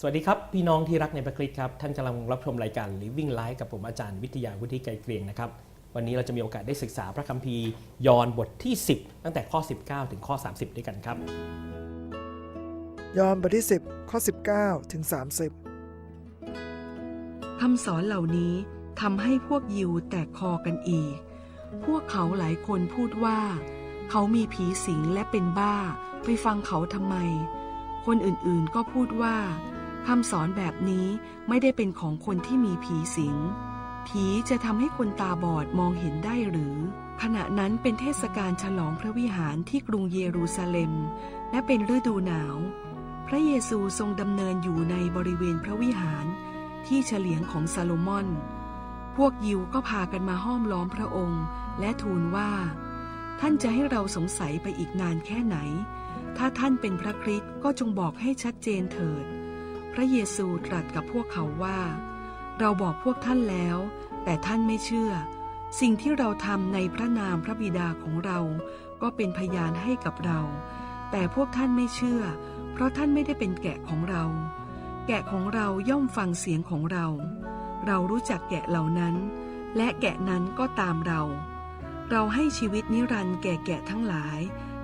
สวัสดีครับ พี่น้องที่รักในพระคริสต์ครับ ท่านกำลังรับชมรายการ Living Life กับผมอาจารย์วิทยาวุฒิไกรเกรียงนะครับ วันนี้เราจะมีโอกาสได้ศึกษาพระคัมภีร์ยอห์นบทที่ 10 ตั้งแต่ข้อ 19 ถึงข้อ 30 ด้วยกันครับ ยอห์นบทที่ 10 ข้อ 19 ถึง 30 คำสอนเหล่านี้ทำให้พวกยิวแตกคอกันอีก พวกเขาหลายคนพูดว่า เขามีผีสิงและเป็นบ้า ไปฟังเขาทำไม คนอื่นๆก็พูดว่า คำสอนแบบนี้ไม่ได้เป็นของคนที่มีผีสิง ผีจะทำให้คนตาบอดมองเห็นได้หรือ ขณะนั้นเป็นเทศกาลฉลองพระวิหารที่กรุงเยรูซาเล็ม และเป็นฤดูหนาว พระเยซูทรงดำเนินอยู่ในบริเวณพระวิหาร ที่เฉลียงของซาโลมอน พวกยิวก็พากันมาห้อมล้อมพระองค์ และทูลว่า ท่านจะให้เราสงสัยไปอีกนานแค่ไหน ถ้าท่านเป็นพระคริสต์ก็จงบอกให้ชัดเจนเถิด พระเยซูตรัสกับพวกเขาว่า เราบอกพวกท่านแล้ว แต่ท่านไม่เชื่อ สิ่งที่เราทำในพระนามพระบิดาของเรา ก็เป็นพยานให้กับเรา แต่พวกท่านไม่เชื่อ เพราะท่านไม่ได้เป็นแกะของเรา แกะของเราย่อมฟังเสียงของเรา เรารู้จักแกะเหล่านั้น และแกะนั้นก็ตามเรา เราให้ชีวิตนิรันดร์แก่แกะทั้งหลาย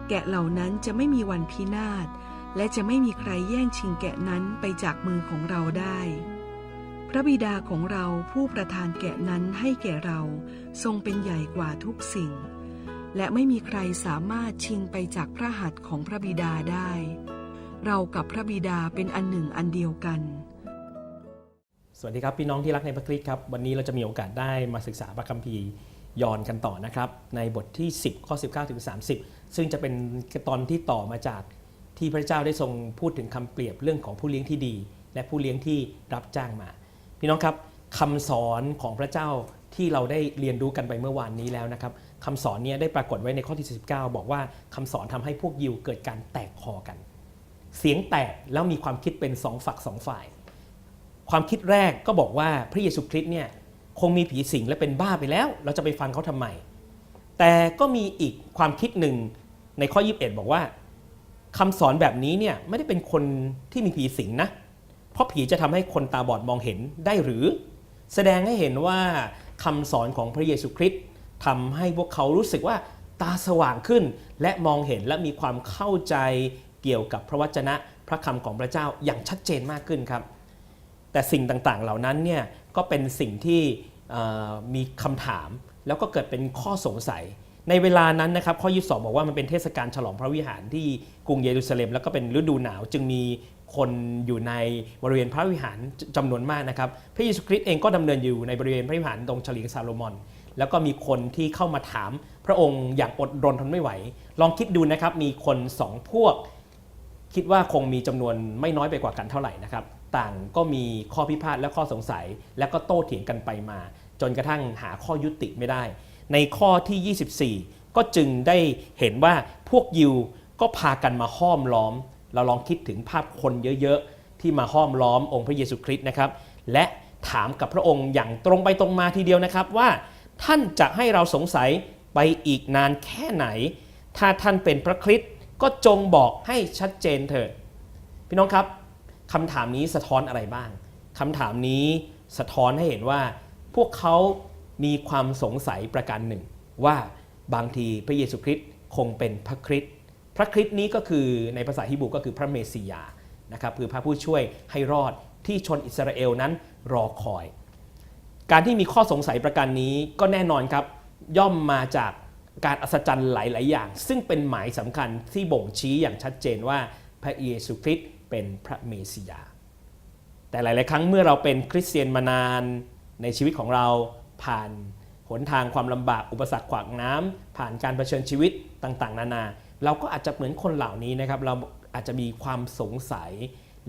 แกะเหล่านั้นจะไม่มีวันพินาศ และจะไม่มีใครแย่งชิงแกะนั้นไปจากมือของเราได้ พระบิดาของเราผู้ประทานแกะนั้นให้แก่เราทรงเป็นใหญ่กว่าทุกสิ่ง และไม่มีใครสามารถชิงไปจากพระหัตถ์ของพระบิดาได้ เรากับพระบิดาเป็นอันหนึ่งอันเดียวกัน สวัสดีครับพี่น้องที่รักในพระคริสต์ครับ วันนี้เราจะมีโอกาสได้มาศึกษาพระคัมภีร์ยอนกันต่อนะครับ ในบทที่ 10 ข้อ 19ถึง30 ซึ่งจะเป็นตอนที่ต่อมาจาก ที่พระเจ้าได้ทรงพูดถึงคำเปรียบเรื่องของผู้เลี้ยงที่ดี และผู้เลี้ยงที่รับจ้างมา พี่น้องครับคำสอนของพระเจ้าที่เราได้เรียนรู้กันไปเมื่อวานนี้แล้วนะครับคำสอนนี้ได้ปรากฏไว้ในข้อที่19บอกว่าคำสอนทำให้พวกยิวเกิดการแตกคอกัน เสียงแตกแล้วมีความคิดเป็นสองฝักสองฝ่าย ความคิดแรกก็บอกว่าพระเยซูคริสต์เนี่ยคงมีผีสิงและเป็นบ้าไปแล้ว เราจะไปฟังเขาทำไมแต่ก็มีอีกความคิดหนึ่งในข้อ 21 บอกว่า คำสอนแบบนี้เนี่ยไม่ได้เป็นคนที่มีผีสิงนะ เพราะผีจะทำให้คนตาบอดมองเห็นได้หรือ แสดงให้เห็นว่าคำสอนของพระเยซูคริสต์ทำให้พวกเขารู้สึกว่าตาสว่างขึ้น และมองเห็นและมีความเข้าใจเกี่ยวกับพระวจนะพระคำของพระเจ้าอย่างชัดเจนมากขึ้นครับ แต่สิ่งต่างๆเหล่านั้นเนี่ยก็เป็นสิ่งที่มีคำถามแล้วก็เกิดเป็นข้อสงสัย ในเวลานั้นนะครับข้อ 22 บอกว่ามันเป็นเทศกาลฉลองพระวิหารที่กรุงเยรูซาเล็ม แล้วก็เป็นฤดูหนาวจึงมีคนอยู่ในบริเวณพระวิหารจำนวนมากนะครับ พระเยซูคริสต์เองก็ดำเนินอยู่ในบริเวณพระวิหารตรงเฉลียงซาโลมอน แล้วก็มีคนที่เข้ามาถามพระองค์อย่างอดรนทนไม่ไหว ลองคิดดูนะครับมีคนสองพวก คิดว่าคงมีจำนวนไม่น้อยไปกว่ากันเท่าไหร่นะครับ ต่างก็มีข้อพิพาทและข้อสงสัย และก็โต้เถียงกันไปมา จนกระทั่งหาข้อยุติไม่ได้ ในข้อที่ 24 ก็จึงได้เห็นว่าพวกยิวก็พากันมาห้อมล้อม เราลองคิดถึงภาพคนเยอะๆ ที่มาห้อมล้อมองค์พระเยซูคริสต์นะครับ และถามกับพระองค์อย่างตรงไปตรงมาทีเดียวนะครับว่าท่านจะให้เราสงสัยไปอีกนานแค่ไหน ถ้าท่านเป็นพระคริสต์ก็จงบอกให้ชัดเจนเถิด พี่น้องครับคำถามนี้สะท้อนอะไรบ้างคำถามนี้สะท้อนให้เห็นว่าพวกเขา มีความสงสัยประการหนึ่ง ว่าบางทีพระเยซูคริสต์คงเป็นพระคริสต์พระคริสต์นี้ก็คือในภาษาฮิบรูก็คือพระเมสสิยานะครับคือพระผู้ช่วยให้รอดที่ชนอิสราเอลนั้นรอคอย การที่มีข้อสงสัยประการนี้ก็แน่นอนครับ ย่อมมาจากการอัศจรรย์หลาย ๆ อย่าง ซึ่งเป็นหมายสำคัญที่บ่งชี้อย่างชัดเจนว่าพระเยซูคริสต์เป็นพระเมสสิยา แต่หลาย ๆ ครั้งเมื่อเราเป็นคริสเตียนมานานในชีวิตของเรา ผ่านหนทางความลำบากอุปสรรคขวางน้ำผ่านการเผชิญชีวิตต่างๆ นานา เราก็อาจจะเหมือนคนเหล่านี้นะครับ เราอาจจะมีความสงสัย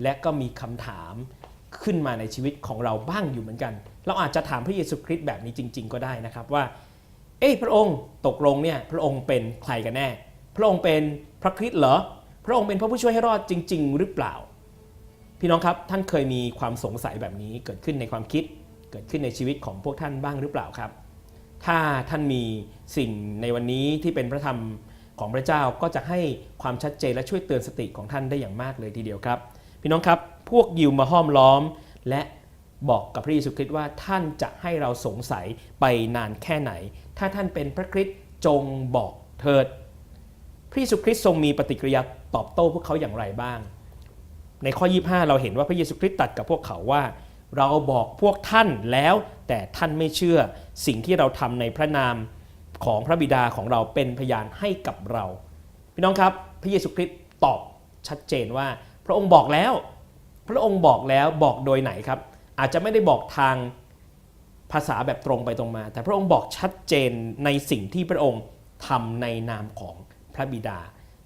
และก็มีคำถามขึ้นมาในชีวิตของเราบ้างอยู่เหมือนกัน เราอาจจะถามพระเยซูคริสต์แบบนี้จริง ๆ ก็ได้นะครับว่า เอ้ยพระองค์ตกลงเนี่ยพระองค์เป็นใครกันแน่ พระองค์เป็นพระคริสต์เหรอ พระองค์เป็นพระผู้ช่วยให้รอดจริง ๆ หรือเปล่า พี่น้องครับท่านเคยมีความสงสัยแบบนี้เกิดขึ้นในความคิด กิดขึ้นในชีวิตของพวกท่านบ้างหรือเปล่าครับ ถ้าท่านมีสิ่งในวันนี้ที่เป็นพระธรรมของพระเจ้าก็จะให้ความชัดเจนและช่วยเตือนสติของท่านได้อย่างมากเลยทีเดียวครับ พี่น้องครับพวกยิวมาห้อมล้อม และบอกกับพระเยซูคริสต์ว่าท่านจะให้เราสงสัยไปนานแค่ไหน ถ้าท่านเป็นพระคริสต์จงบอกเถิด พระเยซูคริสต์ทรงมีปฏิกิริยาตอบโต้พวกเขาอย่างไรบ้าง ในข้อ 25 เราเห็นว่าพระเยซูคริสต์ตัดกับพวกเขาว่า เราบอกพวกท่านแล้ว แต่ท่านไม่เชื่อสิ่งที่เราทำในพระนามของพระบิดาของเราเป็นพยานให้กับเรา พี่น้องครับ พระเยซูคริสต์ตอบชัดเจนว่า พระองค์บอกแล้ว พระองค์บอกแล้วบอกโดยไหนครับ อาจจะไม่ได้บอกทางภาษาแบบตรงไปตรงมา แต่พระองค์บอกชัดเจนในสิ่งที่พระองค์ทำในนามของพระบิดา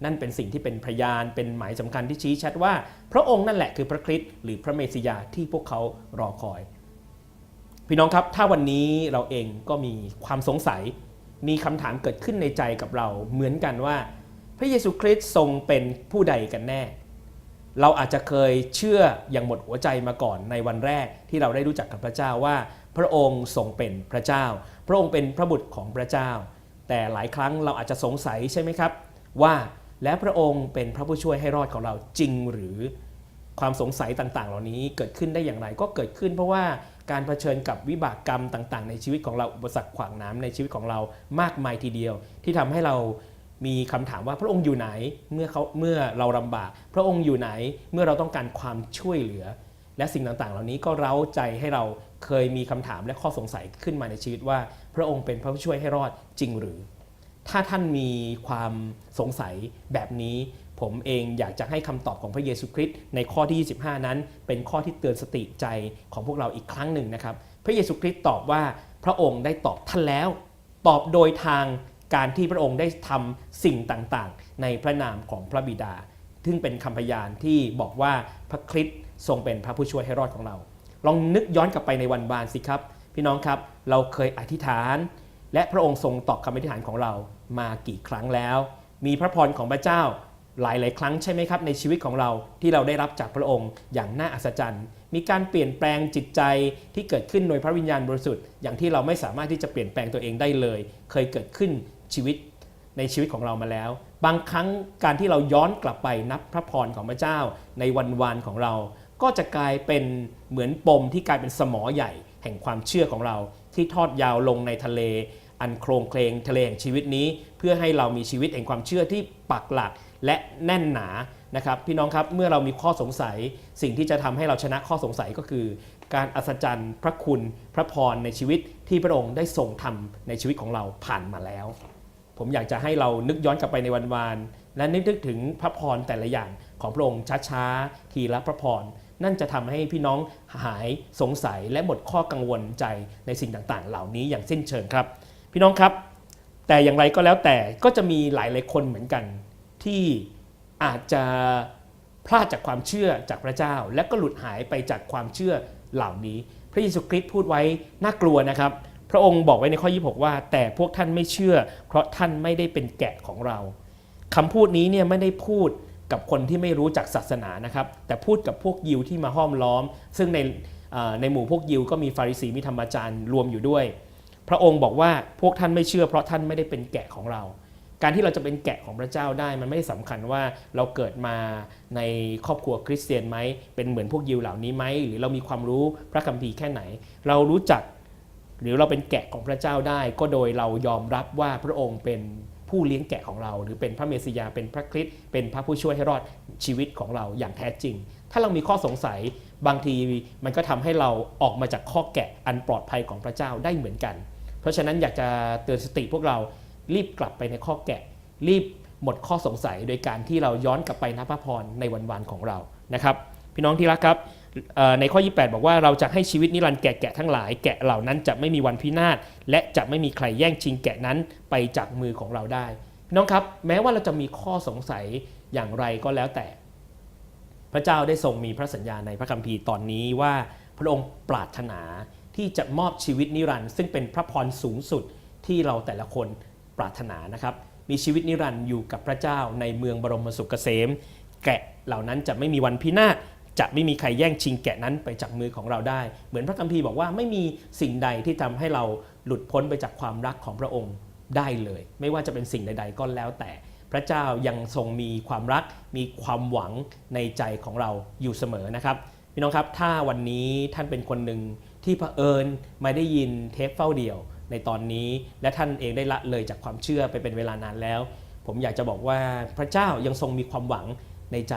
นั่นเป็นสิ่งที่เป็นพยานเป็นหมายสำคัญที่ชี้ชัดว่า พระองค์นั่นแหละคือพระคริสต์หรือพระเมสสิยาที่พวกเขารอคอย พี่น้องครับ ถ้าวันนี้เราเองก็มีความสงสัย มีคำถามเกิดขึ้นในใจกับเราเหมือนกันว่า พระเยซูคริสต์ทรงเป็นผู้ใดกันแน่ เราอาจจะเคยเชื่ออย่างหมดหัวใจมาก่อนในวันแรกที่เราได้รู้จักกับพระเจ้าว่า พระองค์ทรงเป็นพระเจ้า พระองค์เป็นพระบุตรของพระเจ้า แต่หลายครั้งเราอาจจะสงสัยใช่ไหมครับ ว่า และพระองค์เป็นพระผู้ช่วยให้รอดของเราจริงหรือความสงสัยต่างๆ เหล่านี้เกิดขึ้นได้อย่างไรก็เกิดขึ้น เพราะว่าการเผชิญกับวิบากกรรมต่าง ๆ ในชีวิตของเราอุปสรรคขวางน้ำในชีวิตของเรามากมายทีเดียว ที่ทำให้เรามีคำถามว่าพระองค์อยู่ไหนเมื่อเขาเมื่อเราลำบาก พระองค์อยู่ไหนเมื่อเราต้องการความช่วยเหลือ และสิ่งต่างๆ เหล่านี้ก็เร้าใจให้เราเคยมีคำถามและข้อสงสัยขึ้นมาในชีวิตว่า พระองค์เป็นพระผู้ช่วยให้รอดจริงหรือ ถ้าท่านมีความสงสัยแบบนี้ ผมเองอยากจะให้คำตอบของพระเยซูคริสต์ในข้อที่ 25 นั้น เป็นข้อที่เตือนสติใจของพวกเราอีกครั้งหนึ่งนะครับ พระเยซูคริสต์ตอบว่าพระองค์ได้ตอบท่านแล้ว ตอบโดยทางการที่พระองค์ได้ทำสิ่งต่างๆ ในพระนามของพระบิดา ซึ่งเป็นคำพยานที่บอกว่าพระคริสต์ทรงเป็นพระผู้ช่วยให้รอดของเรา ลองนึกย้อนกลับไปในวันวานสิครับ พี่น้องครับ เราเคยอธิษฐาน และพระองค์ทรงตอบคำอธิษฐานของเรามากี่ครั้งแล้ว มีพระพรของพระเจ้าหลายหลาย ๆ ครั้งใช่ไหมครับในชีวิตของเราที่เราได้รับจากพระองค์อย่างน่าอัศจรรย์ มีการเปลี่ยนแปลงจิตใจที่เกิดขึ้นโดยพระวิญญาณบริสุทธิ์อย่างที่เราไม่สามารถที่จะเปลี่ยนแปลงตัวเองได้เลย เคยเกิดขึ้นชีวิตในชีวิตของเรามาแล้ว บางครั้งการที่เราย้อนกลับไปนับพระพรของพระเจ้าในวันวานของเรา ก็จะกลายเป็นเหมือนปมที่กลายเป็นสมอใหญ่ แห่งความเชื่อของเราที่ทอดยาวลงในทะเล อันโครงเคลงทะเลแห่งชีวิตนี้ เพื่อให้เรามีชีวิตแห่งความเชื่อที่ปักหลักและแน่นหนานะครับพี่น้องครับเมื่อเรามีข้อสงสัยสิ่งที่จะทำให้เราชนะข้อสงสัยก็คือ การอัศจรรย์พระคุณพระพรในชีวิตที่พระองค์ได้ทรงทำในชีวิตของเราผ่านมาแล้ว ผมอยากจะให้เรานึกย้อนกลับไปในวันวานและนึกนึกถึงพระพรแต่ละอย่างของพระองค์ช้าๆทีละพระพร นั่นจะทำให้พี่น้องหายสงสัยและหมดข้อกังวลใจในสิ่งต่างๆ เหล่านี้อย่างสิ้นเชิงครับ พี่น้องครับ แต่อย่างไรก็แล้วแต่ก็จะมีหลายหลายๆคนเหมือนกัน ที่อาจจะพลาดจากความเชื่อจากพระเจ้า และก็หลุดหายไปจากความเชื่อเหล่านี้ พระเยซูคริสต์พูดไว้น่ากลัวนะครับพระองค์บอกไว้ในข้อ 26 ว่า แต่พวกท่านไม่เชื่อ เพราะท่านไม่ได้เป็นแกะของเราคำพูดนี้เนี่ยไม่ได้พูด กับคนที่ไม่รู้จักศาสนานะครับ แต่พูดกับพวกยิวที่มาห้อมล้อม ซึ่งในในหมู่พวกยิวก็มีฟาริสีมีธรรมจารย์รวมอยู่ด้วย พระองค์บอกว่าพวกท่านไม่เชื่อ เพราะท่านไม่ได้เป็นแกะของเรา การที่เราจะเป็นแกะของพระเจ้าได้ มันไม่ได้สำคัญว่าเราเกิดมาในครอบครัวคริสเตียนไหมเป็นเหมือนพวกยิวเหล่านี้ไหมหรือเรามีความรู้พระคัมภีร์แค่ไหน เรารู้จักหรือเราเป็นแกะของพระเจ้าได้ ก็โดยเรายอมรับว่าพระองค์เป็น ผู้เลี้ยงแกะของเรา หรือเป็นพระเมสสิยาเป็นพระคริสต์เป็นพระผู้ช่วยให้รอดชีวิตของเราอย่างแท้จริง ถ้าเรามีข้อสงสัยบางทีมันก็ทำให้เราออกมาจากข้อแกะอันปลอดภัยของพระเจ้าได้เหมือนกัน เพราะฉะนั้นอยากจะเตือนสติพวกเรารีบกลับไปในข้อแกะ รีบหมดข้อสงสัยโดยการที่เราย้อนกลับไปนับพระพรในวันวานของเรานะครับ พี่น้องที่รักครับในข้อ 28 บอกว่าเราจะให้ชีวิตนิรันดร์แก่แกะทั้งหลาย แกะเหล่านั้นจะไม่มีวันพินาศและจะไม่มีใครแย่งชิงแกะนั้นไปจากมือของเราได้น้องครับ แม้ว่าเราจะมีข้อสงสัยอย่างไรก็แล้วแต่ พระเจ้าได้ทรงมีพระสัญญาในพระคัมภีร์ตอนนี้ว่าพระองค์ปรารถนาที่จะมอบชีวิตนิรันดร์ซึ่งเป็นพระพรสูงสุดที่เราแต่ละคนปรารถนานะครับ มีชีวิตนิรันดร์อยู่กับพระเจ้าในเมืองบรมสุขเกษม แกะเหล่านั้นจะไม่มีวันพินาศ จะไม่มีใครแย่งชิงแกะนั้นไปจากมือของเราได้ เหมือนพระคัมภีร์บอกว่าไม่มีสิ่งใดที่ทำให้เราหลุดพ้นไปจากความรักของพระองค์ได้เลย ไม่ว่าจะเป็นสิ่งใด ๆ ก็แล้วแต่ พระเจ้ายังทรงมีความรัก มีความหวังในใจของเราอยู่เสมอนะครับพี่น้องครับถ้าวันนี้ท่านเป็นคนหนึ่งที่เผอิญไม่ได้ยินเทปเฝ้าเดี่ยวในตอนนี้ และท่านเองได้ละเลยจากความเชื่อไปเป็นเวลานานแล้ว ผมอยากจะบอกว่าพระเจ้ายังทรงมีความหวังในใจ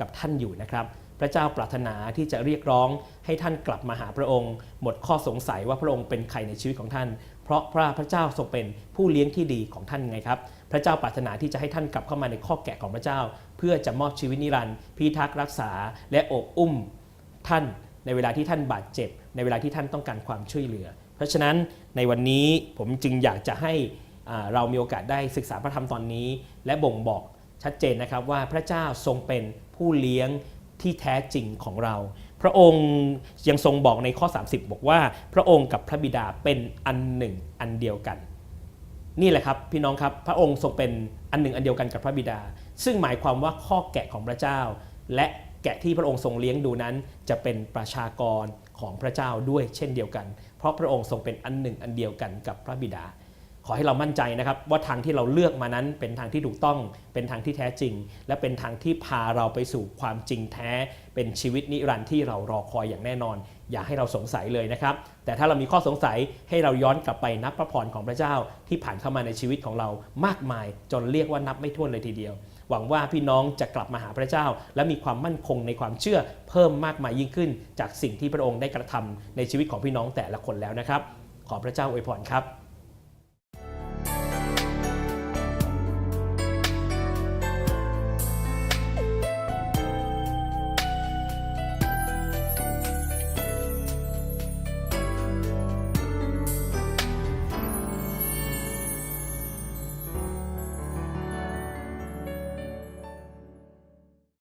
กับท่านอยู่นะครับ พระเจ้าปรารถนาที่จะเรียกร้องให้ท่านกลับมาหาพระองค์ หมดข้อสงสัยว่าพระองค์เป็นใครในชีวิตของท่าน เพราะพระพระเจ้าทรงเป็นผู้เลี้ยงที่ดีของท่านไงครับ พระเจ้าปรารถนาที่จะให้ท่านกลับเข้ามาในข้อแกะของพระเจ้า เพื่อจะมอบชีวิตนิรันดร์พิทักษ์รักษาและอบอุ้มท่านในเวลาที่ท่านบาดเจ็บ ในเวลาที่ท่านต้องการความช่วยเหลือ เพราะฉะนั้นในวันนี้ผมจึงอยากจะให้เรามีโอกาสได้ศึกษาพระธรรมตอนนี้ และบ่งบอกชัดเจนนะครับว่าพระเจ้าทรงเป็นผู้เลี้ยง ที่แท้จริงของเรา พระองค์ยังทรงบอกในข้อ 30 บอกว่า พระองค์กับพระบิดาเป็นอันหนึ่งอันเดียวกัน นี่แหละครับพี่น้องครับพระองค์ทรงเป็นอันหนึ่งอันเดียวกันกับพระบิดา ซึ่งหมายความว่าข้อแกะของพระเจ้า และแกะที่พระองค์ทรงเลี้ยงดูนั้น จะเป็นประชากรของพระเจ้าด้วยเช่นเดียวกัน เพราะพระองค์ทรงเป็นอันหนึ่งอันเดียวกันกับพระบิดา ขอให้เรามั่นใจนะครับ ว่าทางที่เราเลือกมานั้นเป็นทางที่ถูกต้อง เป็นทางที่แท้จริง และเป็นทางที่พาเราไปสู่ความจริงแท้ เป็นชีวิตนิรันดร์ที่เรารอคอยอย่างแน่นอน อย่าให้เราสงสัยเลยนะครับ แต่ถ้าเรามีข้อสงสัยให้เราย้อนกลับไปนับพระพรของพระเจ้าที่ผ่านเข้ามาในชีวิตของเรามากมาย จนเรียกว่านับไม่ถ้วนเลยทีเดียวหวังว่าพี่น้องจะกลับมาหาพระเจ้า และมีความมั่นคงในความเชื่อเพิ่มมากมายยิ่งขึ้น จากสิ่งที่พระองค์ได้กระทำในชีวิตของพี่น้องแต่ละคนแล้วนะครับ ขอพระเจ้าอวยพรครับ